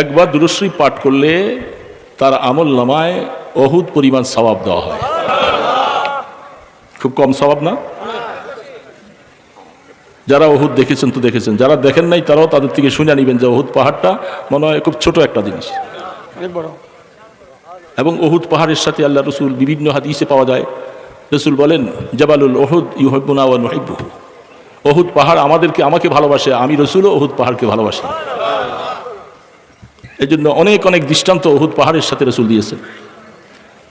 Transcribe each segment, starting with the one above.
একবার দুরশ্রী পাঠ করলে তার আমল নামায় অহুদ পরিমাণ সবাব দেওয়া হয়। খুব কম স্বভাব না? যারা ওহুদ দেখেছেন তো দেখেছেন। যারা দেখেন নাই তারাও তাদের থেকে শুনে নিবেন যে ওহুদ পাহাড়টা মনে হয় খুব ছোট একটা জিনিস। এবং ওহুদ পাহাড়ের সাথে আল্লাহ রসুল বিভিন্ন হাদিসে পাওয়া যায়। রসুল বলেন জবালুল ওহুদ ইউহবুনা ওয়া নুহিব্বুহু। ওহুদ পাহাড় আমাদেরকে আমাকে ভালোবাসে আমি রসুলও ওহুদ পাহাড়কে ভালোবাসি। এই জন্য অনেক অনেক দৃষ্টান্ত ওহুদ পাহাড়ের সাথে রসুল দিয়েছে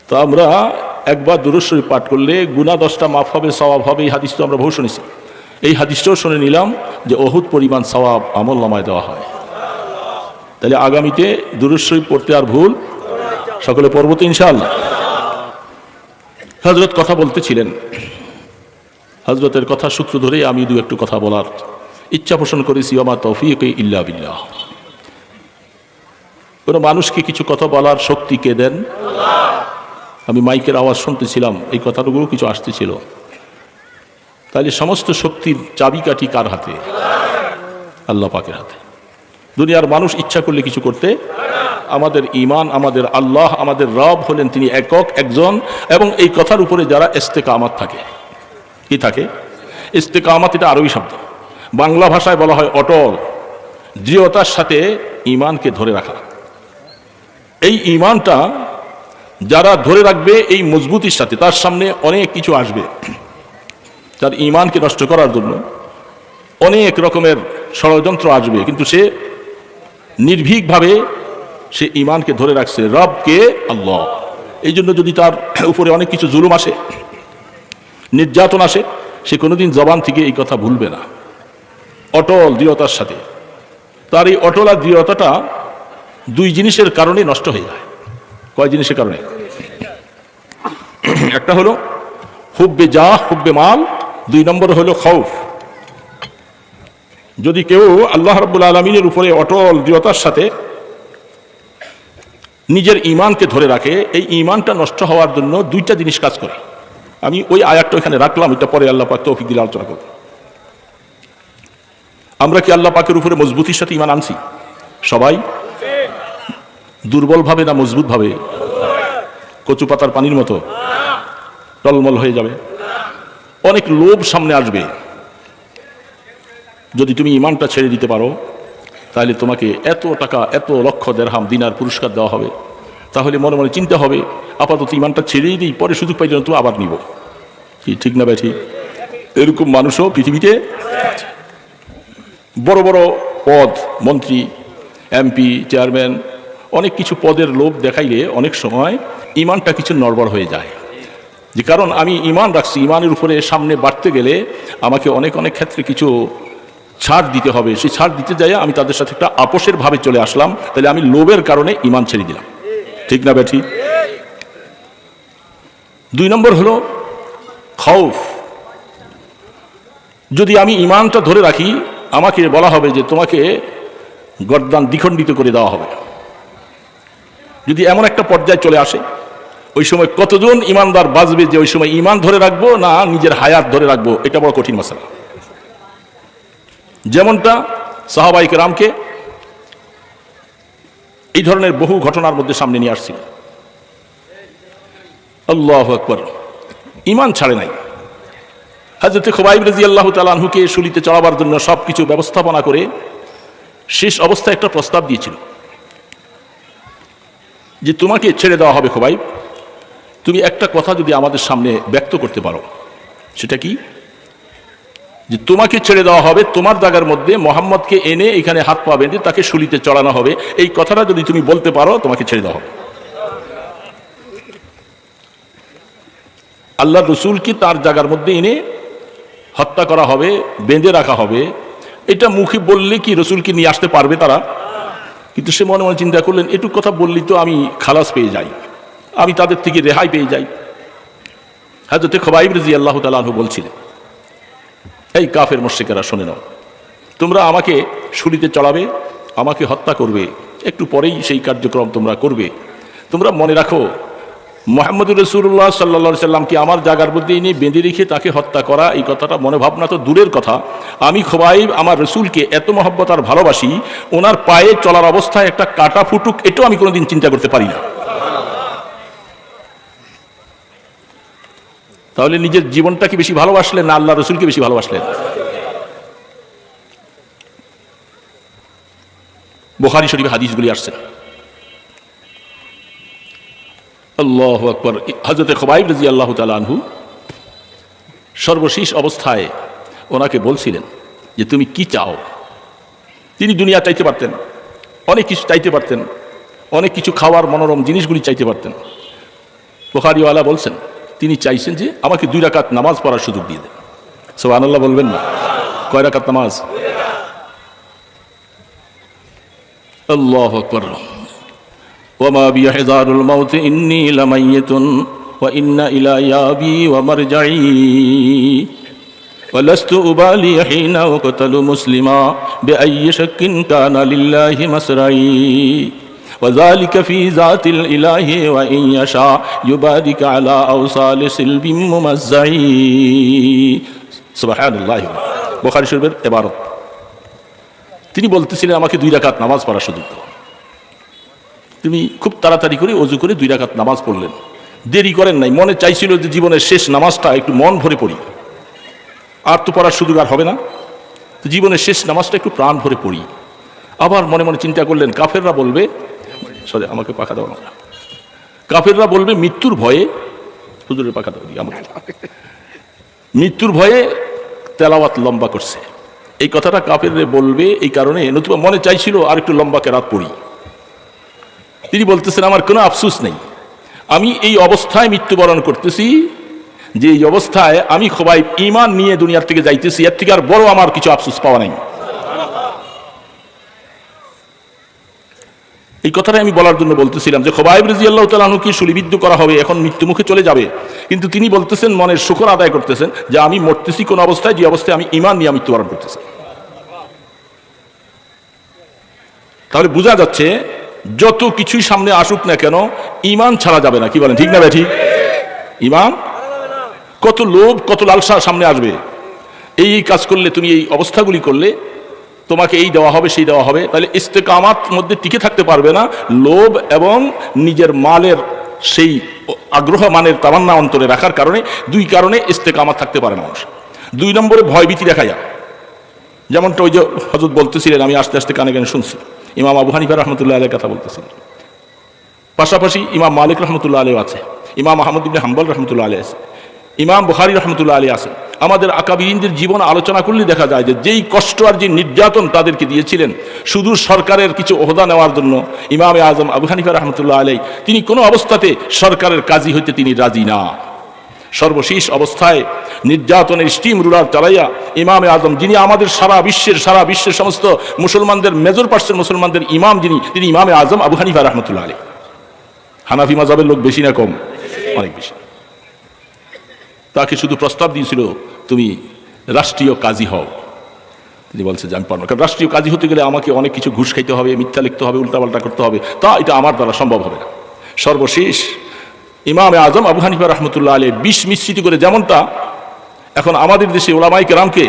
তো আমরা একবার দুরস্বরী পাঠ করলে গুণা দশটা মাফ হবে, সওয়াব হবে, এই হাদিস তো আমরা বহু শুনেছি। এই হাদিসটাও শুনে নিলাম যে অহুদ পরিমাণ সওয়াব আমল নামায় দেওয়া হয়। তাহলে আগামীতে দুরস্বরী পড়তে আর ভুল? সকলে পর্বত তো ইনশাআল্লাহ। হজরত কথা বলতেছিলেন। হজরতের কথা সূত্র ধরেই আমি দু একটু কথা বলার ইচ্ছা পোষণ করেছি আমার তৌফিক ইল্লা বিল্লাহ। কোনো মানুষকে কিছু কথা বলার শক্তি কে দেন? আমি মাইকের আওয়াজ শুনতেছিলাম, এই কথাটুকু কিছু আসতেছিল। তাহলে সমস্ত শক্তির চাবিকাঠি কার হাতে? আল্লাহ পাকের হাতে। দুনিয়ার মানুষ ইচ্ছা করলে কিছু করতে আমাদের ইমান আমাদের আল্লাহ, আমাদের রব হলেন তিনি একক একজন, এবং এই কথার উপরে যারা ইস্তেকামাত থাকে, কি থাকে? ইস্তেকামাত এটা আরবি শব্দ। বাংলা ভাষায় বলা হয় অটল। দৃঢ়তার সাথে ইমানকে ধরে রাখা। এই ইমানটা যারা ধরে রাখবে এই মজবুতির সাথে, তার সামনে অনেক কিছু আসবে। তার ইমানকে নষ্ট করার জন্য অনেক রকমের ষড়যন্ত্র আসবে, কিন্তু সে নির্ভীকভাবে সে ইমানকে ধরে রাখছে রবকে আল্লাহ। এই জন্য যদি তার উপরে অনেক কিছু জুলুম আসে, নির্যাতন আসে, সে কোনোদিন জবান থেকে এই কথা ভুলবে না। অটল দৃঢ়তার সাথে। তার এই অটল আর দৃঢ়তাটা দুই জিনিসের কারণে নষ্ট হয়ে যায়। কয় জিনিসের কারণে? একটা হলো, হুব্বে যা, হুব্বে মাল। দুই নম্বর হলো, খৌফ। যদি কেউ আল্লাহ রাব্বুল আলমিনের উপরে অটল দৃঢ়তার সাথে নিজের ইমানকে ধরে রাখে, এই ইমানটা নষ্ট হওয়ার জন্য দুইটা জিনিস কাজ করে। আমি ওই আয়াতটা এখানে রাখলাম, এটা পরে আল্লাহ পাক তৌফিক দিলে আলোচনা করব। আমরা কি আল্লাহ পাকের উপরে মজবুতির সাথে ইমান আনছি? সবাই দুর্বলভাবে না মজবুতভাবে কচু পাতার পানির মতো টলমল হয়ে যাবে। অনেক লোভ সামনে আসবে। যদি তুমি ইমানটা ছেড়ে দিতে পারো, তাহলে তোমাকে এত টাকা, এত লক্ষ দেড়হাম দিনার পুরস্কার দেওয়া হবে। তাহলে মনে মনে চিন্তা হবে, আপাতত ইমানটা ছেড়েই দিই, পরে সুযোগ পাই পাইলে তো আবার নিব। কি ঠিক না ব্যাঠি? এরকম মানুষও পৃথিবীতে। বড় বড় পদ, মন্ত্রী, এমপি, চেয়ারম্যান অনেক কিছু পদের লোভ দেখাইলে অনেক সময় ইমানটা কিছু নড়বড় হয়ে যায়। যে কারণ আমি ইমান রাখছি, ইমানের উপরে সামনে বাড়তে গেলে আমাকে অনেক অনেক ক্ষেত্রে কিছু ছাড় দিতে হবে। সেই ছাড় দিতে যাই আমি তাদের সাথে একটা আপোষের ভাবে চলে আসলাম। তাহলে আমি লোভের কারণে ইমান ছেড়ে দিলাম। ঠিক না ব্যাঠি দুই নম্বর হলো খৌফ। যদি আমি ইমানটা ধরে রাখি, আমাকে বলা হবে যে তোমাকে গরদান দ্বিখণ্ডিত করে দেওয়া হবে। যদি এমন একটা পর্যায়ে চলে আসে, ওই সময় কতজন ইমানদার বাঁচবে যে ওই সময় ইমান ধরে রাখব না নিজের হায়াত ধরে রাখব? এটা বড় কঠিন মশলা। যেমনটা সাহাবাইকে রামকে এই ধরনের বহু ঘটনার মধ্যে সামনে নিয়ে আসছিল। আল্লাহ আকবর। ইমান ছাড়ে নাই। হাজরতে খোবাইব রাজি আল্লাহ তালাহুকে শুলিতে চড়াবার জন্য সব কিছু ব্যবস্থাপনা করে শেষ অবস্থায় একটা প্রস্তাব দিয়েছিল। যে তোমাকে ছেড়ে দেওয়া হবে খোবাইব, তুমি একটা কথা যদি আমাদের সামনে ব্যক্ত করতে পারো, সেটা কি? যে তোমাকে ছেড়ে দেওয়া হবে, তোমার জায়গার মধ্যে মোহাম্মদকে এনে এখানে হাত পা বেঁধে তাকে শুলিতে চড়ানো হবে। এই কথাটা যদি তুমি বলতে পারো, তোমাকে ছেড়ে দেওয়া হবে। আল্লাহ রসুলকে তার জায়গার মধ্যে এনে হত্যা করা হবে, বেঁধে রাখা হবে। এটা মুখে বললে কি রসুলকে নিয়ে আসতে পারবে তারা? কিন্তু সে মনে মনে চিন্তা করলেন, এটুক কথা বললি তো আমি খালাস পেয়ে যাই। আমি তাদের থেকে রেহাই পেয়ে যাই। হাজরতে খবাইব রাজি আল্লাহ তালু বলছিলেন, এই কাফের মোর্শেকেরা শুনে নাও। তোমরা আমাকে সুরিতে চড়াবে, আমাকে হত্যা করবে, একটু পরেই সেই কার্যক্রম তোমরা করবে। তোমরা মনে রাখো মোহাম্মদুর রসুল্লাহ সাল্লা সাল্লামকে আমার জাগার মধ্যে এনে বেঁধে রেখে তাকে হত্যা করা, এই কথাটা মনে ভাবনা তো দূরের কথা। আমি খোবাইব, আমার রসুলকে এত মহব্বত আর ভালোবাসি, ওনার পায়ে চলার অবস্থায় একটা কাটা ফুটুক, এটাও আমি কোনোদিন চিন্তা করতে পারি না। তাহলে নিজের জীবনটাকে বেশি ভালোবাসলেন না আল্লাহ রসুলকে বেশি ভালোবাসলেন? বোখারি শরীফে হাদিসগুলি আসছে। আল্লাহ আকবর। হজরতে খবাইব রাজি আল্লাহ আনহু সর্বশেষ অবস্থায় ওনাকে বলছিলেন যে, তুমি কি চাও? তিনি দুনিয়া চাইতে পারতেন, অনেক কিছু চাইতে পারতেন, অনেক কিছু খাওয়ার মনোরম জিনিসগুলি চাইতে পারতেন। বোখারিওয়ালা বলছেন, তিনি চাইছেন যে, আমাকে দুই রাকাত নামাজ পড়ার সুযোগ দিয়ে দেন। সব আনাল্লাহ বলবেন না। কয় রাকাত নামাজ? আল্লাহ আকবর। وما بي حذار الموت إني لميت وإن إلى يابي ومرجعي ولست أبالي حين أقتل مسلما بأي شك كان لله مسرعي وذلك في ذات الإله وإن يشاء يبارك على أوصال سلب ممزعي سبحان الله بخاري শরীফের এবারত তিনি বলতেছিলেন আমাকে দুই রাকাত নামাজ পড়ার সুযোগ দাও তুমি খুব তাড়াতাড়ি করে অজু করে দুই রাকাত নামাজ পড়লেন। দেরি করেন নাই, মনে চাইছিল যে জীবনের শেষ নামাজটা একটু মন ভরে পড়ি। আর তো পড়ার সুযোগ আর হবে না। তো জীবনের শেষ নামাজটা একটু প্রাণ ভরে পড়ি। আবার মনে মনে চিন্তা করলেন, কাফেররা বলবে, সরি, আমাকে পাখা দাও না। কাফেররা বলবে, মৃত্যুর ভয়ে, হুজুরের পাখা দাও আমাকে। মৃত্যুর ভয়ে তেলাওয়াত লম্বা করছে। এই কথাটা কাফেররে বলবে, এই কারণে নতুবা মনে চাইছিল আর একটু লম্বা কেরাত পড়ি। তিনি বলতেছেন, আমার কোনো আফসুস নেই। আমি এই অবস্থায় মৃত্যুবরণ করতেছি, যে এই অবস্থায় আমি খোবাই ইমান নিয়ে দুনিয়ার থেকে যাইতেছি, এর থেকে আর বড় আমার কিছু আফসুস পাওয়া নাই। এই কথাটা আমি বলার জন্য বলতেছিলাম যে, খোবাইব রাজি আল্লাহ তালুকে সুলিবিদ্ধ করা হবে, এখন মৃত্যু মুখে চলে যাবে? কিন্তু তিনি বলতেছেন, মনের শুকর আদায় করতেছেন যে, আমি মরতেছি কোন অবস্থায়, যে অবস্থায় আমি ইমান নিয়ে মৃত্যুবরণ করতেছি। তাহলে বোঝা যাচ্ছে যত কিছুই সামনে আসুক না কেন ইমান ছাড়া যাবে না। কি বলেন, ঠিক না ঠিক? ইমান কত লোভ, কত লালসা সামনে আসবে। এই কাজ করলে, তুমি এই অবস্থাগুলি করলে, তোমাকে এই দেওয়া হবে, সেই দেওয়া হবে। তাহলে ইস্তেকামাত মধ্যে টিকে থাকতে পারবে না। লোভ এবং নিজের মালের সেই আগ্রহ মানের তামান্না অন্তরে রাখার কারণে, দুই কারণে ইস্তেকামাত থাকতে পারে মানুষ। দুই নম্বরে ভয়ভীতি দেখা যায় যেমনটা ওই যে হজরত বলতেছিলেন, আমি আস্তে আস্তে কানে কানে শুনছি। ইমাম আবু হানিফা রহমতুল্লাহ আলের কথা বলতেছিলেন পাশাপাশি ইমাম মালিক রহমতুল্লাহ আলী আছে, ইমাম আহমদ ইবনে হাম্বল রহমতুল্লাহ আলী আছে, ইমাম বুখারি রহমতুল্লাহ আলী আছে। আমাদের আকাবিনদের জীবন আলোচনা করলে দেখা যায় যে যেই কষ্ট আর যে নির্যাতন তাদেরকে দিয়েছিলেন, শুধু সরকারের কিছু ওহদা নেওয়ার জন্য ইমামে আজম আবু হানিফা রহমতুল্লাহ আলী তিনি কোনো অবস্থাতে সরকারের কাজী হইতে তিনি রাজি না। সর্বশেষ অবস্থায় নির্যাতনের স্টিম রুলার চালাইয়া ইমামে আজম, যিনি আমাদের সারা বিশ্বের সারা বিশ্বের সমস্ত মুসলমানদের মেজর পার্সেন্ট মুসলমানদের ইমাম যিনি, তিনি ইমামে আজম আবু হানিফা রহমতুল্লাহ আলী হানাফি মাজাবের লোক বেশি না কম? অনেক বেশি। তাকে শুধু প্রস্তাব দিয়েছিল, তুমি রাষ্ট্রীয় কাজী হও। তিনি বলছে যে আমি পারব কারণ রাষ্ট্রীয় কাজী হতে গেলে আমাকে অনেক কিছু ঘুষ খাইতে হবে, মিথ্যা লিখতে হবে, উল্টাপাল্টা করতে হবে। তা এটা আমার দ্বারা সম্ভব হবে না। সর্বশেষ ইমামে আজম আবু হানিফা রহমতুল্লাহ আলী বিষ মিশ্রিত করে যেমনটা, এখন আমাদের দেশে ওলামাই কেরামকে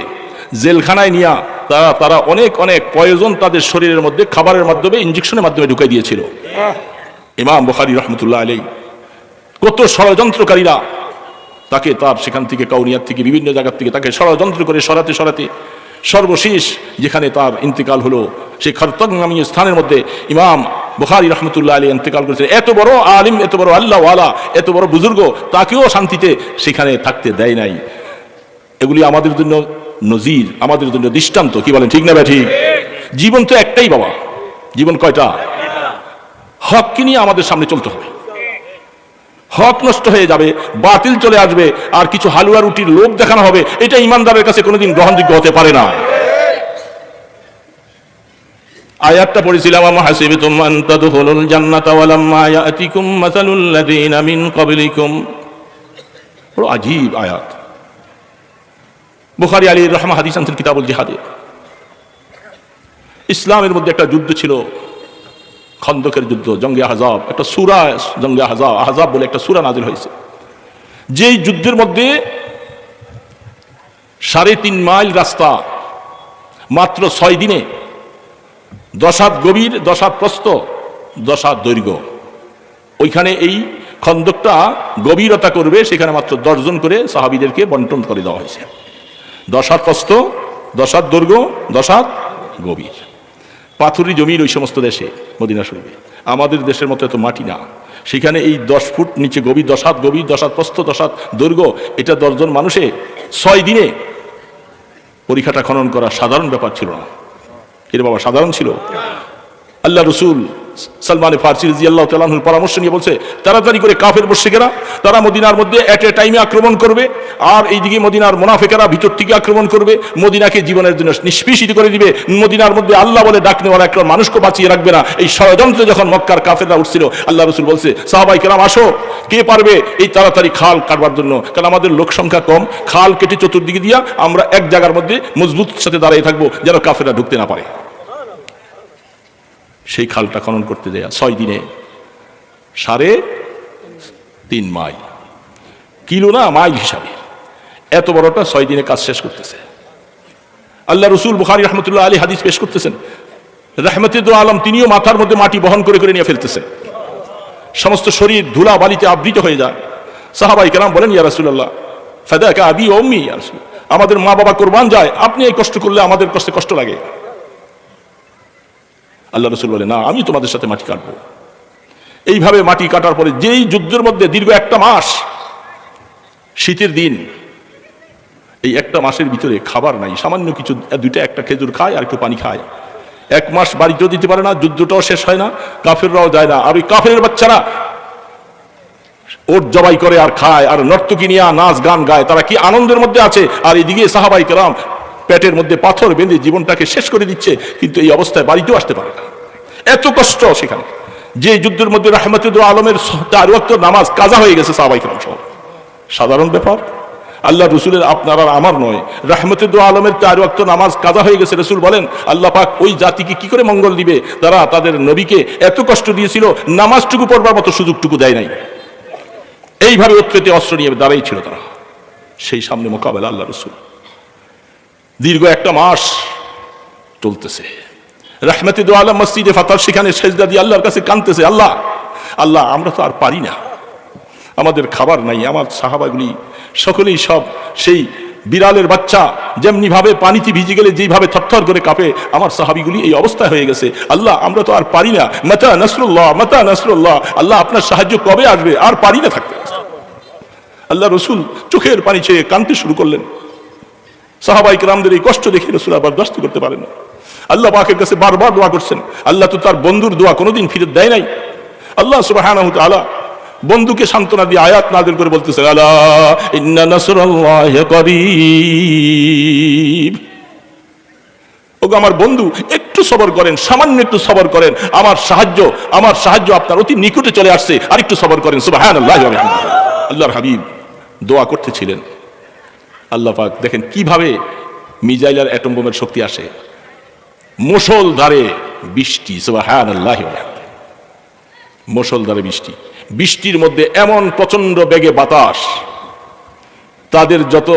জেলখানায় নিয়া তারা তারা অনেক অনেক প্রয়োজন তাদের শরীরের মধ্যে, খাবারের মাধ্যমে ইঞ্জেকশনের মাধ্যমে ঢুকাই দিয়েছিল। ইমাম বুখারি রহমতুল্লাহ আলী কত ষড়যন্ত্রকারীরা তাকে তার সেখান থেকে কাউনিয়ার থেকে, বিভিন্ন জায়গার থেকে তাকে ষড়যন্ত্র করে সরাতে সরাতে সর্বশেষ যেখানে তার ইন্তেকাল হলো সেই খরতক স্থানের মধ্যে ইমাম বুখারি রহমতুল্লাহ আলী ইন্তেকাল করেছেন। এত বড় আলিম, এত বড় আল্লাহওয়ালা এত বড় বুজুর্গ তাকেও শান্তিতে সেখানে থাকতে দেয় নাই। এগুলি আমাদের জন্য নজির, আমাদের জন্য দৃষ্টান্ত, কি বলেন, ঠিক না ভাই, ঠিক? জীবন তো একটাই বাবা। জীবন কয়টা? হককে নিয়ে আমাদের সামনে চলতে হবে। হক নষ্ট হয়ে যাবে, বাতিল চলে আসবে, আর কিছু হালুয়া রুটির লোভ দেখানো হবে, এটা ইমানদারের কাছে কোনোদিন গ্রহণযোগ্য হতে পারে না। আয়াতটা পড়েছিলাম, আমা হাসিবতুম আন তাদখুলুল জান্নাতা ওয়ালাম্মা ইয়াতিকুম মিন ক্বাবলিকুম। বড় আজীব আয়াত। বুখারী আলী রহমা হাদিস কিতাবুল জিহাদে। ইসলামের মধ্যে একটা যুদ্ধ ছিল, খন্দকের যুদ্ধ, জঙ্গে আহজাব, একটা সুরা জঙ্গে আহজাব আহজাব বলে একটা সুরা নাজিল হয়েছে। যেই যুদ্ধের মধ্যে সাড়ে তিন মাইল রাস্তা মাত্র ছয় দিনে দশাত গভীর দশাত প্রস্ত দশাত দৈর্ঘ্য। ওইখানে এই খন্দকটা গভীরতা করবে, সেখানে মাত্র দশজন করে সাহাবিদেরকে বন্টন করে দেওয়া হয়েছে। দশাত প্রস্ত দশাত দৈর্ঘ্য দশাত গভীর। পাথুরি জমির ওই সমস্ত দেশে, মদিনা শরীফে। আমাদের দেশের মতো এত মাটি না। সেখানে এই দশ ফুট নিচে গভীর দশাত গভীর দশাত প্রস্থ দশাত দৈর্ঘ্য, এটা দশজন মানুষে ছয় দিনে পরীক্ষাটা খনন করা সাধারণ ব্যাপার ছিল না। এর বাবা সাধারণ ছিল। আল্লাহ রসুল সালমান ফার্সি রাজি আল্লাহ তালাহুর পরামর্শ নিয়ে বলছে, তাড়াতাড়ি করে কাফের মুশরিকেরা তারা মদিনার মধ্যে এট এ টাইমে আক্রমণ করবে আর এইদিকে মদিনার মোনাফেকেরা ভিতর থেকে আক্রমণ করবে, মদিনাকে জীবনের জন্য নিষ্পিষিত করে দিবে। মদিনার মধ্যে আল্লাহ বলে ডাক নেওয়ার একটা মানুষকে বাঁচিয়ে রাখবে না। এই ষড়যন্ত্র যখন মক্কার কাফেররা উঠছিল, আল্লাহ রসুল বলছে, সাহাবাই কেরাম, আসো, কে পারবে এই তাড়াতাড়ি খাল কাটবার জন্য? কারণ আমাদের লোক সংখ্যা কম, খাল কেটে চতুর্দিকে দিয়া আমরা এক জায়গার মধ্যে মজবুত সাথে দাঁড়িয়ে থাকব যেন কাফেররা ঢুকতে না পারে। সেই খালটা খনন করতে দেয়া। ছয় দিনে সাড়ে তিন মাইল। কিলো না মাইল হিসাবে। এত বড়টা ছয় দিনে কাজ শেষ করতেছে। আল্লাহ রসুল বুখারি রহমতুল্লাহ আলী হাদিস পেশ করতেছেন, রহমতুল্লাহ আলম তিনিও মাথার মধ্যে মাটি বহন করে করে নিয়ে ফেলতেছেন সমস্ত শরীর ধুলা বালিতে আবৃত হয়ে যায়। সাহাবাই কেরাম বলেন, ইয়া রাসুল্লাহ ফেদাকা আবি রাসূল। আমাদের মা বাবা কোরবান যায়, আপনি এই কষ্ট করলে আমাদের কষ্টে কষ্ট লাগে। আল্লাহ রসুল বলে, না, আমি তোমাদের সাথে মাটি কাটবো। এইভাবে মাটি কাটার পরে যেই যুদ্ধের মধ্যে দীর্ঘ একটা মাস শীতের দিন, এই একটা মাসের ভিতরে খাবার নাই। সামান্য কিছু, দুইটা একটা খেজুর খায় আর একটু পানি খায়। এক মাস বাড়িতেও দিতে পারে না, যুদ্ধটাও শেষ হয় না, কাফেররাও যায় না। আর ওই কাফের বাচ্চারা ওট জবাই করে আর খায়, আর নর্তকী নিয়ে নাচ গান গায়। তারা কি আনন্দের মধ্যে আছে? আর এদিকে সাহাবাই কেরাম পেটের মধ্যে পাথর বেঁধে জীবনটাকে শেষ করে দিচ্ছে, কিন্তু এই অবস্থায় বাড়িতেও আসতে পারে না। এত কষ্ট সেখানে। যে যুদ্ধের মধ্যে রাহমাতুদ্দুল আলমের চার ওয়াক্ত নামাজ কাজা হয়ে গেছে সাহাবাই কেরাম সহ। সাধারণ ব্যাপার। আল্লাহ রসুলের আপনার আর আমার নয়। রাহমতুদ্দুল আলমের চার ওয়াক্ত নামাজ কাজা হয়ে গেছে রসুল বলেন, আল্লাহ পাক ওই জাতিকে কি করে মঙ্গল দিবে? তারা তাদের নবীকে এত কষ্ট দিয়েছিল, নামাজটুকু পড়বার মতো সুযোগটুকু দেয় নাই। এইভাবে উৎপেতে অস্ত্র নিয়ে দাঁড়াই ছিল তারা। সেই সামনে মোকাবেলা আল্লাহ রসুল। দীর্ঘ একটা মাস চলতেছে। রাহমাতি দো আলম মসজিদে ফাতার সেখানে সেজদা দিয়ে আল্লাহর কাছে কানতেছে আল্লাহ আল্লাহ, আমরা তো আর পারি না। আমাদের খাবার নাই, আমার সাহাবাগুলি সকলেই সব সেই বিড়ালের বাচ্চা যেমনি ভাবে পানিতে ভিজে গেলে যেইভাবে থরথর করে কাঁপে, আমার সাহাবিগুলি এই অবস্থায় হয়ে গেছে। আল্লাহ, আমরা তো আর পারি না। মাতা নাসরুল্লাহ মাতা নাসরুল্লাহ, আল্লাহ আপনার সাহায্য কবে আসবে? আর পারি না থাকতে। আল্লাহ রসুল চোখের পানি ছেয়ে কানতে শুরু করলেন। সাহাবাই রামদের এই কষ্ট দেখে রসুল আবার দস্ত করতে পারেন না। আল্লাহ পাকের কাছে বারবার দোয়া করছেন, আল্লাহ তো তার বন্ধুর দোয়া কোনোদিন ফিরত দেয় নাই। আল্লাহ সুবাহ আলা বন্ধুকে সান্ত্বনা দিয়ে আয়াত নাজিল করে বলতেছে ওগো আমার বন্ধু, একটু সবর করেন, সামান্য একটু সবর করেন। আমার সাহায্য আমার সাহায্য আপনার অতি নিকটে চলে আসছে আর একটু সবর করেন বিহামদিহি। আল্লাহর হাবিব দোয়া করতেছিলেন। আল্লাহ পাক, দেখেন কীভাবে মিজাইল আর অ্যাটম বোমের শক্তি আসে। মুসল ধারে বৃষ্টি, সুবহানাল্লাহি ওয়া বিহামদিহি মুসলধারে বৃষ্টি। বৃষ্টির মধ্যে এমন প্রচণ্ড বেগে বাতাস, তাদের যত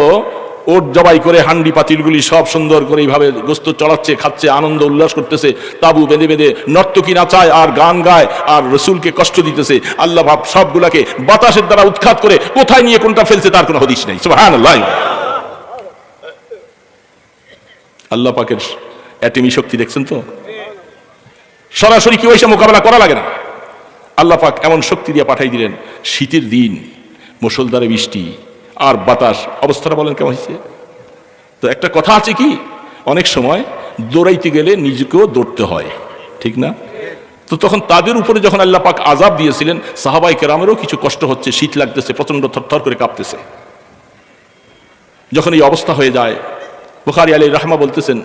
ওট জবাই করে হান্ডি পাতিলগুলি সব সুন্দর করে এইভাবে গোস্ত চড়াচ্ছে, খাচ্ছে, আনন্দ, উল্লাস করতেছে, তাবু বেঁধে বেঁধে নর্তকী নাচায় আর গান গায় আর রসুলকে কষ্ট দিতেছে, আল্লাহ ভাব সবগুলাকে বাতাসের দ্বারা উৎখাত করে কোথায় নিয়ে কোনটা ফেলছে তার কোনো হদিস নেই, সুবহানাল্লাহ। আল্লাহ পাকের অ্যাটেমি শক্তি দেখছেন তো? সরাসরি কেউ এসে মোকাবেলা করা লাগে না? আল্লাহ পাক এমন শক্তি দিয়ে পাঠাই দিলেন, শীতের দিন মুসলধারে বৃষ্টি আর বাতাস। অবস্থাটা বলেন কেমন হয়েছে? তো একটা কথা আছে কি, অনেক সময় দৌড়াইতে গেলে নিজেকেও দৌড়তে হয়, ঠিক না? তো তখন তাদের উপরে যখন আল্লাহ পাক আজাব দিয়েছিলেন সাহাবাই কেরামেরও কিছু কষ্ট হচ্ছে, শীত লাগতেছে প্রচণ্ড থরথর করে কাঁপতেছে। যখন এই অবস্থা হয়ে যায় বুখারি আলী রাহমা বলতেছেন,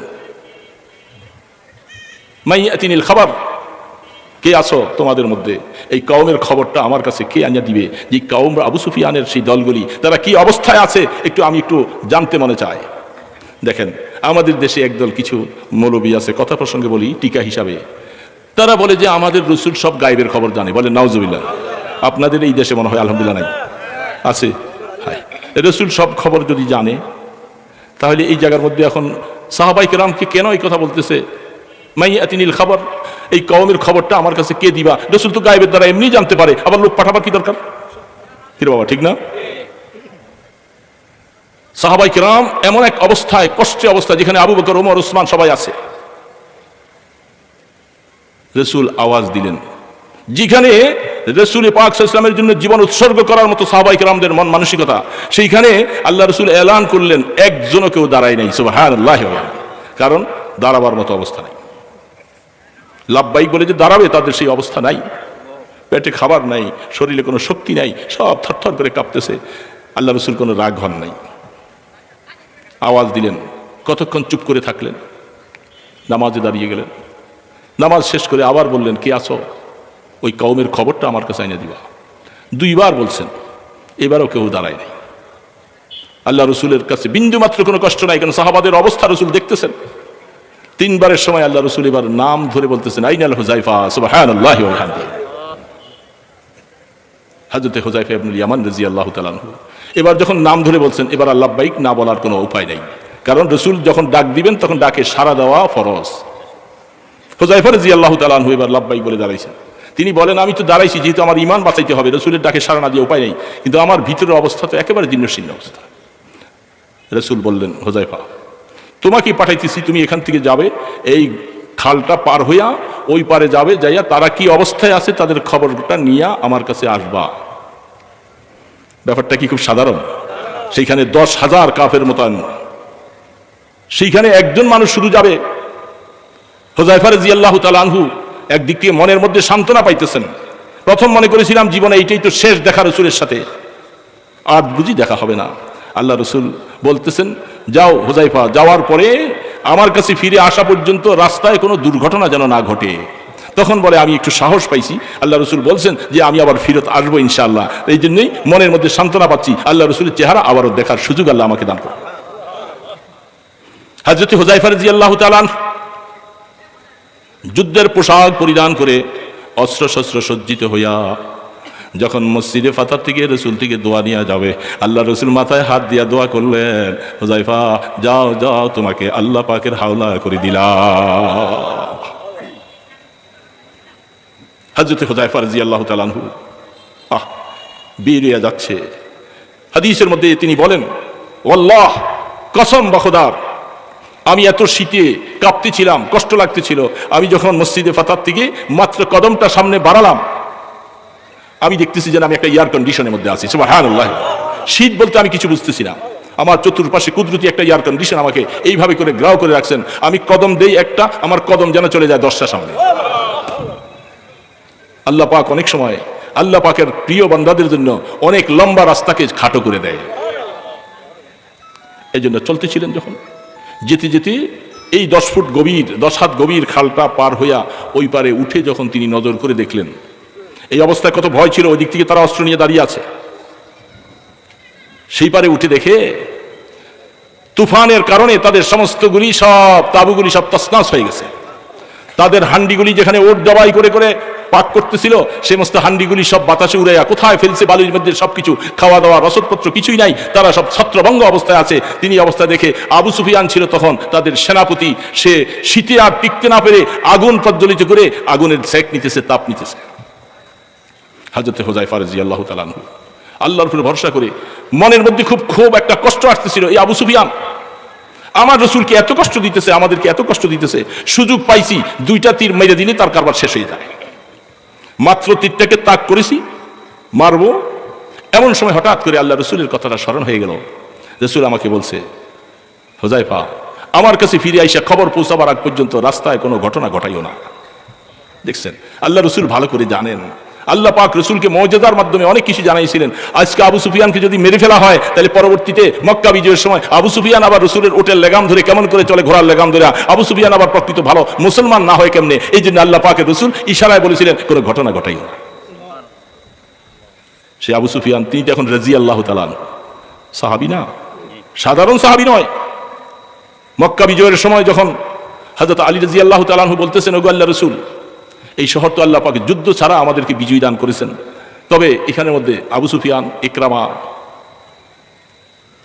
মাই তিনিল খাবার? কে আছো তোমাদের মধ্যে? এই কওমের খবরটা আমার কাছে কে আনিয়া দিবে? যে কওম আবু সুফিয়ানের সেই দলগুলি, তারা কি অবস্থায় আছে? একটু আমি একটু জানতে মনে চাই। দেখেন, আমাদের দেশে একদল কিছু মৌলবী আছে, কথা প্রসঙ্গে বলি, টিকা হিসাবে। তারা বলে যে আমাদের রসুল সব গায়েবের খবর জানে। বলে, নাউজুবিল্লাহ, আপনাদের এই দেশে মনে হয় আলহামদুলিল্লাহ নাই। আছে, হায়, রসুল সব খবর যদি জানে তাহলে এই জায়গার মধ্যে এখন সাহাবাই কেরামকে কেন এই কথা বলতেছে? মাই আতিনিল খবর, এই কওমের খবরটা আমার কাছে কে দিবা? রসুল তো গায়েবের দ্বারা এমনি জানতে পারে, আবার লোক পাঠাবার কি দরকার? কিরে বাবা, ঠিক না? সাহাবাই কেরাম এমন এক অবস্থায়, কষ্টে অবস্থা যেখানে আবু বকর, ওমর, ওসমান সবাই আছে। রসুল আওয়াজ দিলেন। যেখানে রসুল পাক ইসলামের জন্য জীবন উৎসর্গ করার মতো সাহাবাই কেরামদের মন মানসিকতা, সেইখানে আল্লাহ রসুল এলান করলেন, একজনও কেউ দাঁড়ায় নাই আল্লাহ কারণ দাঁড়াবার মতো অবস্থা নাই। লাভবাইক বলে যে দাঁড়াবে, তাদের সেই অবস্থা নাই। পেটে খাবার নাই, শরীরে কোনো শক্তি নাই, সব থরথর করে কাঁপতেছে। আল্লাহ রসুল কোনো রাগ হন নাই। আওয়াজ দিলেন, কতক্ষণ চুপ করে থাকলেন, নামাজে দাঁড়িয়ে গেলেন। নামাজ শেষ করে আবার বললেন, কে আসো ওই কৌমের খবরটা আমার কাছে এনে দিবা। দুইবার বলছেন, এবারও কেউ দাঁড়ায় নাই। আল্লাহ রসুলের কাছে বিন্দু মাত্র কোনো কষ্ট নাই, কারণ সাহাবাদের অবস্থা রসুল দেখতেছেন। তিনবারের সময় আল্লাহ রসুল এবার নাম ধরে বলতেছেন আইন আল হুজাইফা সুবাহান হাজরতে হুজাইফা ইবনুল ইয়ামান রাজি আল্লাহ তালানহু এবার যখন নাম ধরে বলছেন, এবার আল্লাহ বাইক না বলার কোনো উপায় নেই। কারণ রসুল যখন ডাক দিবেন, তখন ডাকে সাড়া দেওয়া ফরজ। হুজাইফা রাজি আল্লাহ তালানহু এবার লাভবাইক বলে দাঁড়াইছেন। তিনি বলেন, আমি তো দাঁড়াইছি, যেহেতু আমার ইমান বাঁচাইতে হবে, রসুলের ডাকে সাড়া না দিয়ে উপায় নেই। কিন্তু আমার ভিতরের অবস্থা তো একেবারে জীর্ণশীর্ণ অবস্থা। রসুল বললেন হোজাইফা তোমাকে পাঠাইতেছি, তুমি এখান থেকে যাবে, এই খালটা পার হইয়া ওই পারে যাবে, যাইয়া তারা কি অবস্থায় আছে তাদের খবরটা নিয়ে আমার কাছে আসবা। ব্যাপারটা কি খুব সাধারণ? সেইখানে দশ হাজার কাফের মোতায়েন সেইখানে একজন মানুষ শুধু যাবে। হোজাইফার জিয়াল্লাহ তালানহু একদিক থেকে মনের মধ্যে সান্ত্বনা পাইতেছেন। প্রথম মনে করেছিলাম জীবনে এইটাই তো শেষ দেখা রসুলের সাথে। আর বুঝি দেখা হবে না। আল্লাহ রসুল বলতেছেন, যাও হোজাইফা যাওয়ার পরে আমার কাছে ফিরে আসা পর্যন্ত রাস্তায় কোনো দুর্ঘটনা যেন না ঘটে। তখন বলে, আমি একটু সাহস পাইছি। আল্লাহ রসুল বলছেন যে, আমি আবার ফিরত আসব ইনশাআল্লাহ। এই জন্যই মনের মধ্যে সান্ত্বনা পাচ্ছি। আল্লাহ রসুলের চেহারা আবারও দেখার সুযোগ আল্লাহ আমাকে দান করে হাজরত হোজাইফার জি আল্লাহ তালান যুদ্ধের পোশাক পরিধান করে অস্ত্র শস্ত্র সজ্জিত হইয়া যখন মসজিদে ফাতার থেকে রসুল থেকে দোয়া নিয়ে যাবে, আল্লাহ রসুল মাথায় হাত দিয়া দোয়া করলেন হোজাইফা যাও যাও, তোমাকে আল্লাহ পাকের হাওলা করে দিলাম। হাজরতে হোজাইফা রাজি আল্লাহ তালানহু আহ বেরিয়ে যাচ্ছে। হাদিসের মধ্যে তিনি বলেন ওল্লাহ কসম বাখদার আমি এত শীতে কাঁপতেছিলাম কষ্ট লাগতেছিল। আমি যখন মসজিদে ফাতার থেকে মাত্র কদমটা সামনে বাড়ালাম, আমি দেখতেছি যেন আমি একটা এয়ার কন্ডিশনের মধ্যে আছি। হ্যাঁ আল্লাহ শীত বলতে আমি কিছু বুঝতেছি না। আমার চতুর্পাশে কুদরতি একটা এয়ার কন্ডিশন আমাকে এইভাবে করে গ্রাও করে রাখছেন। আমি কদম দেই একটা, আমার কদম যেন চলে যায় দশটা সামনে। আল্লাহ পাক অনেক সময়, আল্লাহ পাকের প্রিয় বান্দাদের জন্য অনেক লম্বা রাস্তাকে খাটো করে দেয়। এই জন্য চলতেছিলেন যখন? যেতে যেতে এই দশ ফুট গভীর, দশ হাত গভীর খালটা পার হইয়া ওই পারে উঠে যখন তিনি নজর করে দেখলেন, এই অবস্থায় কত ভয় ছিল ওই দিক থেকে তারা অস্ত্র নিয়ে দাঁড়িয়ে আছে। সেই পারে উঠে দেখে তুফানের কারণে তাদের সমস্তগুলি সব, তাবুগুলি সব তসনাস হয়ে গেছে। তাদের হান্ডিগুলি যেখানে ওট জবাই করে করে পাক করতেছিল, সমস্ত হান্ডিগুলি সব বাতাসে উড়াইয়া কোথায় ফেলছে বালুর মধ্যে সবকিছু? খাওয়া দাওয়া রসদপত্র কিছুই নাই, তারা সব ছত্রভঙ্গ অবস্থায় আছে। তিনি অবস্থা দেখে আবু সুফিয়ান ছিল তখন তাদের সেনাপতি। সে শীতে আর টিকতে না পেরে আগুন প্রজ্বলিত করে আগুনের সেক নিতেছে, তাপ নিতেছে। হাজরতে হোজাই ফারজি আল্লাহ তালানহু আল্লাহর উপরে ভরসা করে মনের মধ্যে খুব ক্ষোভ, একটা কষ্ট আসতেছিল, এই আবু সুফিয়ান। আমার রসুলকে এত কষ্ট দিতেছে, আমাদেরকে এত কষ্ট দিতেছে, সুযোগ পাইছি, দুইটা তীর মেরে দিলে তার কারবার শেষ হয়ে যায়। মাত্র তীরটাকে তাক করেছি, মারবো। এমন সময় হঠাৎ করে আল্লাহ রসুলের কথাটা স্মরণ হয়ে গেল। রসুল আমাকে বলছে হোজাইফা আমার কাছে ফিরে আইসা খবর পৌঁছাবার আগ পর্যন্ত রাস্তায় কোনো ঘটনা ঘটাইও না। দেখছেন, আল্লাহ রসুল ভালো করে জানেন আল্লাহ পাক রসুলকে মর্যাদার মাধ্যমে অনেক কিছু জানাইছিলেন। আজকে আবু সুফিয়ানকে যদি মেরে ফেলা হয়, তাহলে পরবর্তীতে মক্কা বিজয়ের সময় আবু সুফিয়ান আবার রসুলের ওটের লেগাম ধরে কেমন করে চলে ঘোড়ার লেগাম ধরে, আবু সুফিয়ান আবার প্রকৃত ভালো মুসলমান না হয় কেমনে? এই জন্য আল্লাহ পাকের রসুল ইশারায় বলেছিলেন, কোনো ঘটনা ঘটাই না। সে আবু সুফিয়ান, তিনি এখন রাজি আল্লাহ তালান সাহাবি না? সাধারণ সাহাবি নয়। মক্কা বিজয়ের সময় যখন হজরত আলী রাজি আল্লাহ তালানহু বলতেছেন, ওগো আল্লাহ রসুল এই শহর তো আল্লাহ পাকে যুদ্ধ ছাড়া আমাদেরকে বিজয়ী দান করেছেন। তবে এখানের মধ্যে আবু সুফিয়ান, ইকরামা,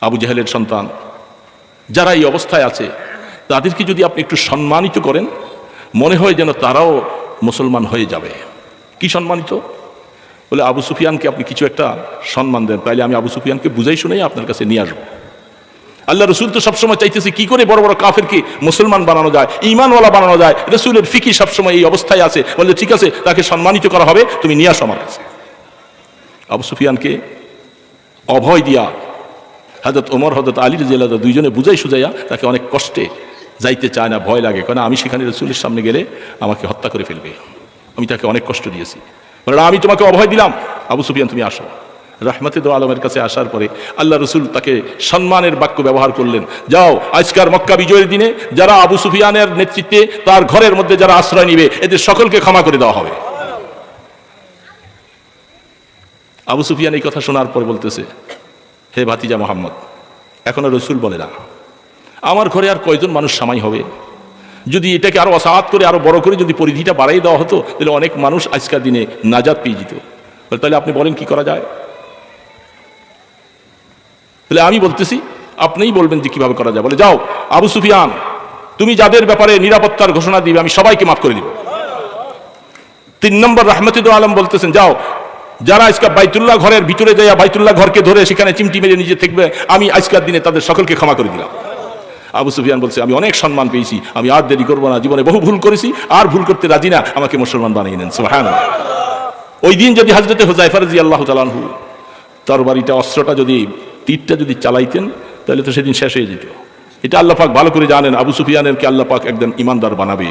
আবু জাহেলের সন্তান, যারা এই অবস্থায় আছে, তাদেরকে যদি আপনি একটু সম্মানিত করেন, মনে হয় যেন তারাও মুসলমান হয়ে যাবে। কি সম্মানিত? বলে আবু সুফিয়ানকে আপনি কিছু একটা সম্মান দেন। তাইলে আমি আবু সুফিয়ানকে বুঝাই শুনেই আপনার কাছে নিয়ে আসব। আল্লাহ রসুল তো সবসময় চাইতেছে, কি করে বড় বড় কাফেরকে মুসলমান বানানো যায় ইমানওয়ালা বানানো যায়? রসুলের ফিকি সবসময় এই অবস্থায় আছে। বললে, ঠিক আছে, তাকে সম্মানিত করা হবে, তুমি নিয়ে আসো আমার কাছে। আবু সুফিয়ানকে অভয় দিয়া হাজরত ওমর হজরত আলী রাজিয়াল্লাহ দুইজনে বুঝাই সুজাইয়া তাকে অনেক কষ্টে যাইতে চায় না, ভয় লাগে। কারণ আমি সেখানে রসুলের সামনে গেলে আমাকে হত্যা করে ফেলবে। আমি তাকে অনেক কষ্ট দিয়েছি। বলে আমি তোমাকে অভয় দিলাম। আবু সুফিয়ান, তুমি আসো। রাহমাতে দো আলমের কাছে আসার পরে আল্লাহ রসুল তাকে সম্মানের বাক্য ব্যবহার করলেন। যাও, আজকার মক্কা বিজয়ের দিনে যারা আবু সুফিয়ানের নেতৃত্বে তার ঘরের মধ্যে যারা আশ্রয় নিবে, এদের সকলকে ক্ষমা করে দেওয়া হবে। আবু সুফিয়ান এই কথা শোনার পর বলতেছে, হে ভাতিজা মোহাম্মদ, এখনও রসুল বলে না। আমার ঘরে আর কয়জন মানুষ সামাই হবে? যদি এটাকে আরও অসাহাত করে, আরও বড় করে যদি পরিধিটা বাড়াই দেওয়া হতো, তাহলে অনেক মানুষ আজকের দিনে নাজাদ পেয়ে যেত। তাহলে আপনি বলেন কি করা যায়? তাহলে আমি বলতেছি, আপনিই বলবেন যে কীভাবে করা যায়। বলে, যাও, আবু সুফিয়ান, তুমি যাদের ব্যাপারে নিরাপত্তার ঘোষণা দিবে, আমি সবাইকে মাফ করে দিব। তিন নম্বর রাহমাতিদুল আলম বলতেছেন, যাও, যারা আজকে বাইতুল্লাহ ঘরের ভিতরে যাইয়া বাইতুল্লাহ ঘরকে ধরে সেখানে চিমটি মেরে নিজে থাকবে, আমি আজকের দিনে তাদের সকলকে ক্ষমা করে দিলাম। আবু সুফিয়ান বলছে, আমি অনেক সম্মান পেয়েছি, আমি আর দেরি করব না, জীবনে বহু ভুল করেছি, আর ভুল করতে রাজি না, আমাকে মুসলমান বানিয়ে নেন সুহান ওই দিন যদি হাজরতে হোজাইফা রাজি আল্লাহ তালানহু তরবারিটা, অস্ত্রটা যদি তীরটা যদি চালাইতেন, তাহলে তো সেদিন শেষ হয়ে যেত। এটা আল্লাহ পাক ভালো করে জানেন। আবু সুফিয়ানেরকে আল্লাহ পাক একদম ইমানদার বানাবে।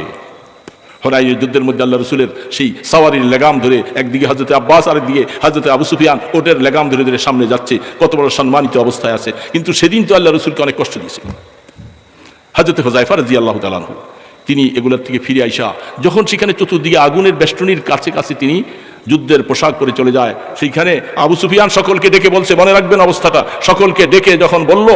হরাই যুদ্ধের মধ্যে আল্লাহ রসুলের সেই সাওয়ারির লেগাম ধরে একদিকে হজরতে আব্বাস, আরেকদিকে হজরতে আবু সুফিয়ান, ওটের লেগাম ধরে ধরে সামনে যাচ্ছে। কত বড় সম্মানিত অবস্থায় আছে। কিন্তু সেদিন তো আল্লাহ রসুলকে অনেক কষ্ট দিয়েছিল হজরত হোজাইফা রাজি আল্লাহ তালানহু তিনি এগুলোর থেকে ফিরে আইসা, যখন সেখানে চতুর্দিকে আগুনের বেষ্টনীর কাছে কাছে তিনি যুদ্ধের পোশাক পরে চলে যায়। সেইখানে আবু সুফিয়ান সকলকে ডেকে বলছে, মনে রাখবেন অবস্থাটা। সকলকে ডেকে যখন বলল,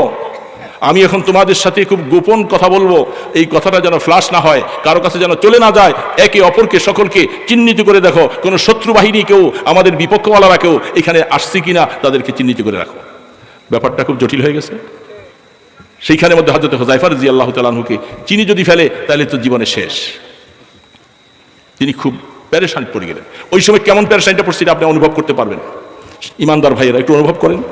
আমি এখন তোমাদের সাথে খুব গোপন কথা বলব, এই কথাটা যেন ফ্লাশ না হয়, কারও কাছে যেন চলে না যায়, একে অপরকে সকলকে চিহ্নিত করে দেখো, কোনো শত্রু বাহিনী কেউ, আমাদের বিপক্ষওয়ালারা কেউ এখানে আসছে কিনা, তাদেরকে চিহ্নিত করে রাখো। ব্যাপারটা খুব জটিল হয়ে গেছে। সেইখানে মধ্যে হজরত হোজাইফার জি আল্লাহ তালাহুকে চিনি যদি ফেলে, তাহলে তো জীবনে শেষ। তিনি খুব প্যারেশান পড়ে গেলেন। ওই সময় কেমন প্যারেশানটা পড়ছে আপনি অনুভব করতে পারবেন। ইমানদার ভাইয়েরা, একটু অনুভব করেন।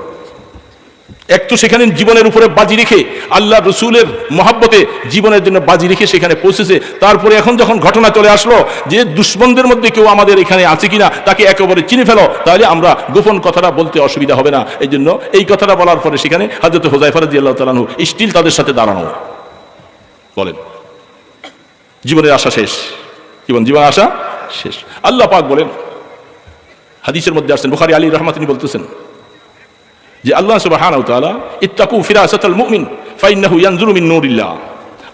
এক তো সেখানে জীবনের উপরে বাজি রেখে আল্লাহ রসুলের মহাব্বতে জীবনের জন্য বাজি রেখে সেখানে পৌঁছেছে। তারপরে এখন যখন ঘটনা চলে আসলো যে দুশ্মনদের মধ্যে কেউ আমাদের এখানে আছে কিনা, তাকে একেবারে চিনে ফেলো, তাহলে আমরা গোপন কথাটা বলতে অসুবিধা হবে না। এই জন্য এই কথাটা বলার পরে সেখানে হাজরত হোজাইফারাজি আল্লাহ তালানু স্টিল তাদের সাথে দাঁড়ানো। বলেন, জীবনের আশা শেষ। জীবন জীবন আশা? শেষ। আল্লাহ পাক বলেন, হাদিসের মধ্যে আসছেন, বুখারি আলী রহমত তিনি বলতেছেন যে, আল্লাহ সুবহানাহু ওয়া তাআলা, ইত্তাকু ফিরাসাতাল মুমিন, ফাইন্নাহু ইয়ানজুরু মিন নূরিল্লাহ।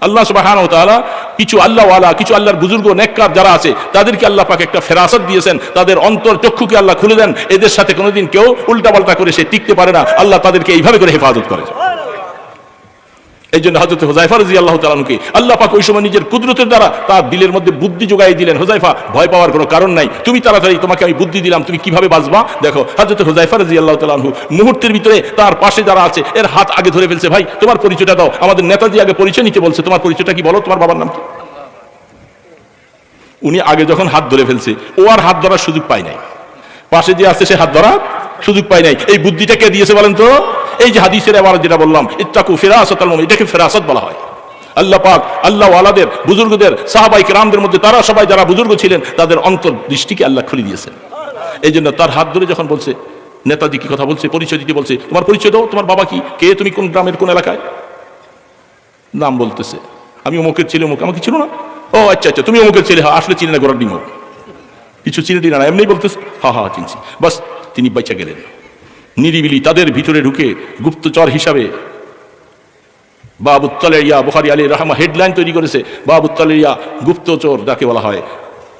আল্লাহ সুবহানাহু ওয়া তাআলা কিছু আল্লাহ ওয়ালা কিছু আল্লাহর বুজুর্গ, নেককার যারা আছে, তাদেরকে আল্লাহ পাক একটা ফেরাসত দিয়েছেন। তাদের অন্তর চক্ষুকে আল্লাহ খুলে দেন। এদের সাথে কোনোদিন কেউ উল্টাপাল্টা করে সে টিকতে পারে না। আল্লাহ তাদেরকে এইভাবে করে হেফাজত করে। এই জন্য হজরত হোজাইফা রাজি আল্লাহ তালানুকে আল্লাহ পাক ওই সময় নিজের কুদরতের দ্বারা তার দিলের মধ্যে বুদ্ধি যোগাই দিলেন হোজাইফা ভয় পাওয়ার কোনো কারণ নাই। তুমি তাড়াতাড়ি তোমাকে আমি বুদ্ধি দিলাম, তুমি কীভাবে বাঁচবা? দেখো হজরত হোজাইফা রাজি আল্লাহ তালানহু মুহূর্তের ভিতরে তার পাশে যারা আছে, এর হাত আগে ধরে ফেলছে, ভাই, তোমার পরিচয়টা দাও। আমাদের নেতাজি আগে পরিচয় নিতে বলছে, তোমার পরিচয়টা কি বলো? তোমার বাবার নাম কি? উনি আগে যখন হাত ধরে ফেলছে, ও আর হাত ধরার সুযোগ পায় নাই। পাশে যে আছে, সে হাত ধরার সুযোগ পায় নাই। এই বুদ্ধিটা কে দিয়েছে বলেন তো? এই যে হাদিসের আবার যেটা বললাম, ইত্তাকু ফেরাসত এটাকে ফেরাসত বলা হয়। আল্লাহ পাক, আল্লাহ আলাদের বুজুর্গদের, সাহাবাই রামদের মধ্যে, তারা সবাই যারা বুজুর্গ ছিলেন, তাদের অন্তর দৃষ্টিকে আল্লাহ খুলে দিয়েছেন। এই জন্য তার হাত ধরে যখন বলছে, নেতাজি কি কথা বলছে পরিচয় দিতে বলছে, তোমার পরিচয় দাও, তোমার বাবা কি? কে তুমি? কোন গ্রামের, কোন এলাকায়? নাম বলতেছে। আমি অমুকের ছেলে, অমুক আমাকে ছিল না? ও আচ্ছা আচ্ছা তুমি অমুকের ছেলে হ্যাঁ আসলে চিনি না গোড়ার ডিমো কিছু চিনি টিনা না? এমনি বলতেছে, হা হা, চিনছি। বাস তিনি বাইচা গেলেন। নিরিবিলি তাদের ভিতরে ঢুকে গুপ্তচর হিসাবে বাবুত্তালেরিয়া বুখারি আলী রাহমা হেডলাইন তৈরি করেছে। বাবুত্তালেরিয়া গুপ্তচর যাকে বলা হয়।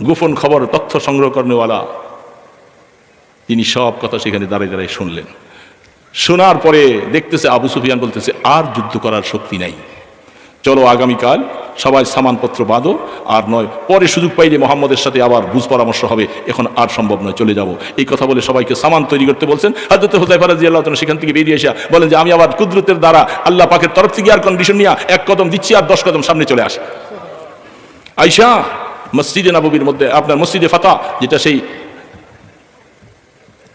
গোপন খবর, তথ্য সংগ্রহ করেওয়ালা তিনি সব কথা সেখানে দাঁড়িয়ে দাঁড়িয়ে শুনলেন। শোনার পরে দেখতেছে আবু সুফিয়ান বলতেছে, আর যুদ্ধ করার শক্তি নাই। চলো আগামীকাল সবাই সামানপত্র বাঁধো, আর নয়, পরে সুযোগ পাইলে মোহাম্মদের সাথে আবার বুঝ পরামর্শ হবে, এখন আর সম্ভব নয়, চলে যাব। এই কথা বলে সবাইকে সামান তৈরি করতে বলছেন। হাজরত হোজাইফা রাজি আল্লাহ সেখান থেকে বেরিয়ে এসে বলেন যে, আমি আবার কুদরতের দ্বারা আল্লাহ পাকের তরফ থেকে আর কন্ডিশন নিয়ে এক কদম দিচ্ছি আর দশ কদম সামনে চলে আসে। আইসা মসজিদে নববীর মধ্যে, আপনার মসজিদে ফাতা, যেটা সেই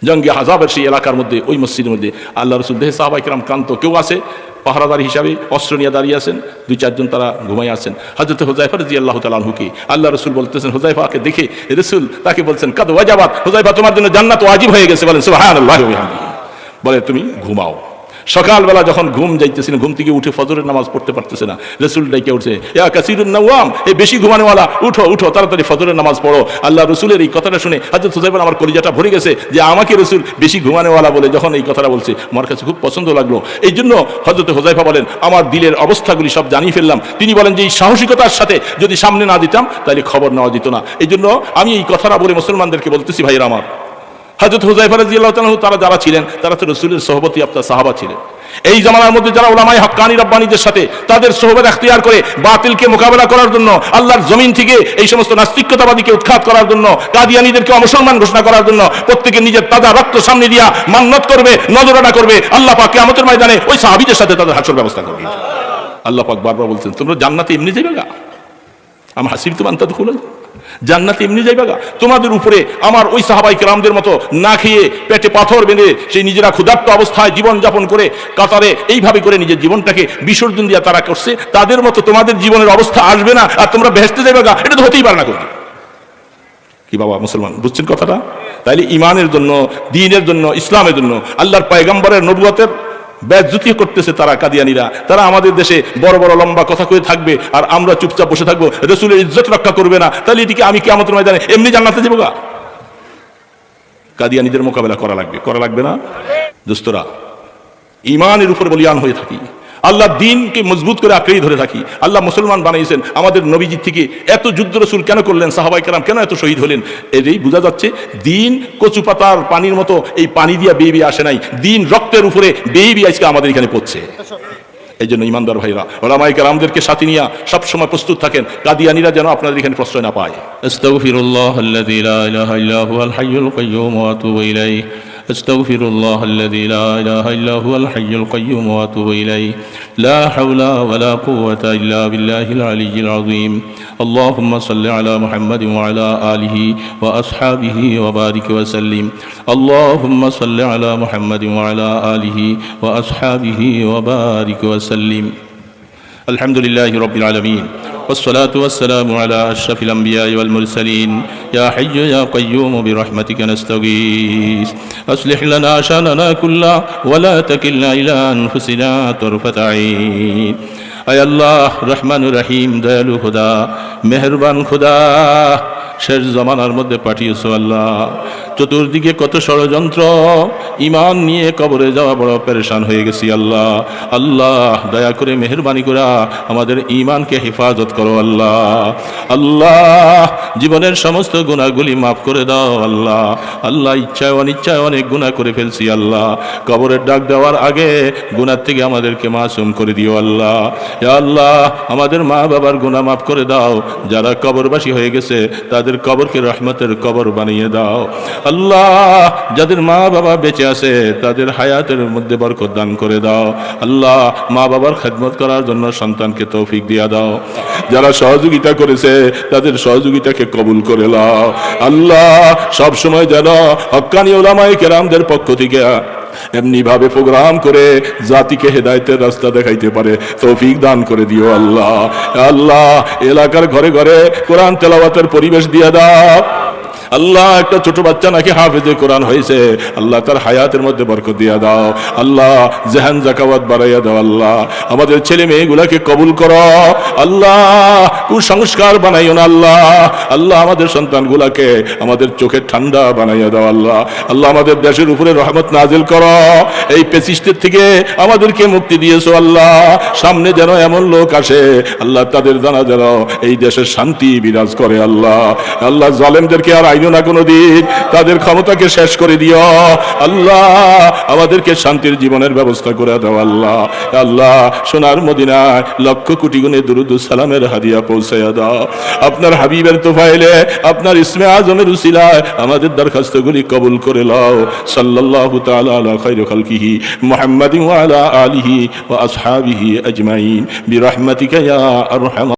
জঙ্গে হাজাবের সেই এলাকার মধ্যে, ওই মসজিদের মধ্যে, আল্লাহ রসুল দেহে সাহাবাই কিরাম ক্রান্ত কেউ আছে? পাহারাদার হিসাবে অস্ত্র নিয়ে দাঁড়িয়ে আছেন, দুই চারজন তারা ঘুমাই আছেন। হজরত হুজাইফা রাজি আল্লাহ তালহুকে আল্লাহ রসুল বলতেছেন হুজাইফাকে দেখে রসুল তাকে বলছেন, কাদ ওয়াজাবাদ হুজাইফা তোমার জন্য জান্নাত ওয়াজিব হয়ে গেছে। বলেন সুবাহ বলে, তুমি ঘুমাও। সকালবেলা যখন ঘুম যাইতেছে না ঘুম থেকে উঠে ফজরের নামাজ পড়তে পারতেছে না, রসুল ডাইকে উঠছে, ইয়া কাসিরুন নওয়াম, এই বেশি ঘুমানোওয়ালা, উঠো উঠো, তাড়াতাড়ি ফজরের নামাজ পড়ো। আল্লাহ রসুলের এই কথাটা শুনে হাজরত হুজাইফা আমার কলিজাটা ভরে গেছে যে, আমাকে রসুল বেশি ঘুমানোওয়ালা বলে যখন এই কথাটা বলছে, আমার কাছে খুব পছন্দ লাগল। এই জন্য হজরত হোজাইফা বলেন, আমার দিলের অবস্থাগুলি সব জানিয়ে ফেললাম। তিনি বলেন যে, এই সাহসিকতার সাথে যদি সামনে না দিতাম, তাহলে খবর নেওয়া দিত না। এই জন্য আমি এই কথাটা বলে মুসলমানদেরকে বলতেছি, ভাইয়ের আমার হজরত হুজাইফা তাআলা তারা যারা ছিলেন, তারা তো রসুলের সহবতী আপনার সাহাবা ছিলেন। এই জামানার মধ্যে যারা ওলামাই হক্কানি রব্বানীদের সাথে তাদের সোহবত এখতিয়ার করে বাতিলকে মোকাবেলা করার জন্য, আল্লাহর জমিন থেকে এই সমস্ত নাস্তিকতাবাদীকে উৎখাত করার জন্য, কাদিয়ানীদেরকে অমুসলমান ঘোষণা করার জন্য প্রত্যেকে নিজের তাজা রক্ত সামনে দিয়া মান্নত করবে, নজরানা করবে, আল্লাহ পাক কিয়ামতের ময়দানে ওই সাহাবীদের সাথে তাদের হাসর ব্যবস্থা করবে। আল্লাহ পাক বারবার বলছেন, তোমরা জান্নাতে এমনি যাবে গা? আমার হাসিব তো মান্তা খুলে জান্নাতে এমনি যাইবা গা? তোমাদের উপরে আমার ওই সাহাবাই কেরামদের মতো না খেয়ে পেটে পাথর বেঁধে সেই নিজেরা ক্ষুধার্ত অবস্থায় জীবন যাপন করে কাতারে এইভাবে করে নিজের জীবনটাকে বিসর্জন দিয়ে তারা করছে, তাদের মতো তোমাদের জীবনের অবস্থা আসবে না আর তোমরা ভেসতে যাবে গা? এটা তো হতেই পারে না করবে কি বাবা, মুসলমান, বুঝছেন কথাটা? তাইলে ইমানের জন্য, দিনের জন্য, ইসলামের জন্য, আল্লাহর পায়গাম্বরের নবুয়তের ব্যাজ্যুতি করতেছে তারা কাদিয়ানিরা। তারা আমাদের দেশে বড় বড় লম্বা কথা কয়ে থাকবে আর আমরা চুপচাপ বসে থাকব। রসুলের ইজ্জত রক্ষা করবে না। তাহলে এটিকে আমি কি আমাদের ময়দানে এমনি জানাতে যাব গা? কাদিয়ানিদের মোকাবেলা করা লাগবে। করা লাগবে না? দোস্তরা ইমানের উপর বলিয়ান হয়ে থাকি। আল্লাহ দিনকে মজবুত করে আঁকড়েই ধরে রাখি। আল্লাহ মুসলমান বানিয়েছেন। আমাদের নবীজির থেকে এত যুদ্ধ রসুল কেন করলেন? সাহাবাই কালাম কেন এত শহীদ হলেন? এটাই বোঝা যাচ্ছে, দিন কচু পাতার পানির মতো এই পানি দিয়া বেয়ে আসে নাই। দিন রক্তের উপরে বেয়ে আজকে আমাদের এখানে পড়ছে। এই জন্য ইমানদার ভাইরা ওলামাই কালামদেরকে সাথে নিয়ে সবসময় প্রস্তুত থাকেন। কাদিয়ানিরা যেন আপনাদের এখানে প্রশ্রয় না পায়। أستغفر الله الذي لا إله إلا هو الحي القيوم وأتوب إليه. لا حول ولا قوة إلا بالله العلي العظيم. اللهم صل على محمد وعلى آله وأصحابه وبارك وسلم. اللهم صل على محمد وعلى آله وأصحابه وبارك وسلم. الحمد لله رب العالمين. والصلاة والسلام على أشرف الأنبياء والمرسلين يا حي يا قيوم برحمتك نستغيث أصلح لنا شأننا كله ولا تكلنا إلى أنفسنا طرفة عين আয় আল্লাহ রহমান রহিম দয়ালু খুদা মেহরবান খুদা শেষ জমানার মধ্যে পাঠিয়েছ আল্লাহ চতুর্দিকে কত ষড়যন্ত্র। ইমান নিয়ে কবরে যাওয়া বড় পরেশান হয়ে গেছি আল্লাহ। আল্লাহ, দয়া করে মেহরবানি করা আমাদের ইমানকে হেফাজত করো আল্লাহ। আল্লাহ, জীবনের সমস্ত গুণাগুলি মাফ করে দাও আল্লাহ। আল্লাহ, ইচ্ছায় অনিচ্ছায় অনেক গুণা করে ফেলছি আল্লাহ। কবরের ডাক দেওয়ার আগে গুণার থেকে আমাদেরকে মাসুম করে দিও আল্লাহ। আল্লাহ, আমাদের মা বাবার গুণা মাফ করে দাও। যারা কবরবাসী হয়ে গেছে, তাদের কবরকে রহমতের কবর বানিয়ে দাও। আল্লাহ, যাদের মা বাবা বেঁচে আছে, তাদের হায়াতের মধ্যে বরকত দান করে দাও। আল্লাহ, মা বাবার খেদমত করার জন্য সন্তানকে তৌফিক দিয়া দাও। যারা সহযোগিতা করেছে, তাদের সহযোগিতাকে কবুল করে লাও আল্লাহ, সব সময় যেন হক্কানি ওলামাই কেরামদের পক্ষ থেকে এমনি ভাবে প্রোগ্রাম করে জাতিকে হেদায়তের রাস্তা দেখাইতে পারে, তৌফিক দান করে দিও আল্লাহ। আল্লাহ, এলাকার ঘরে ঘরে কোরআন তেলাওয়াতের পরিবেশ দিয়ে দাও। আল্লাহ একটা ছোট বাচ্চা নাকি হাফেজে কোরআন হয়েছে। আল্লাহ তার হায়াতের মধ্যে বরকত দিয়া দাও। আল্লাহ জেহান জাকাওয়াত বাড়াইয়া দাও আল্লাহ। আমাদের ছেলে মেয়েগুলাকে কবুল করো। আল্লাহ কুসংস্কার বানাইও না আল্লাহ। আল্লাহ আমাদের সন্তানগুলাকে আমাদের চোখের ঠান্ডা বানাইয়া দাও আল্লাহ। আল্লাহ আমাদের দেশের উপরে রহমত নাজিল করো। এই পেসিস্টের থেকে আমাদেরকে মুক্তি দিয়েছ আল্লাহ। সামনে যেন এমন লোক আসে, আল্লাহ তাদের জানা যেন এই দেশের শান্তি বিরাজ করে আল্লাহ। আল্লাহ জালেমদেরকে আর হারাইও না কোনো দিন তাদের ক্ষমতাকে শেষ করে দিও। আল্লাহ, আমাদেরকে শান্তির জীবনের ব্যবস্থা করে দাও, আল্লাহ। আল্লাহ, সোনার মদিনায় লক্ষ কোটি গুণে দুরুদ সালামের হাদিয়া পৌঁছাইয়া দাও। আপনার হাবিবের তোফাইলে আপনার ইসমে আজমের উসিলায় আমাদের দরখাস্তগুলি কবুল করে লও। সাল্লাল্লাহু তাআলা আলা খাইরি খালকিহি মুহাম্মাদিন ওয়া আলা আলিহি ওয়া আসহাবিহি আজমাইন। বিরহমাতিকা ইয়া আরহাম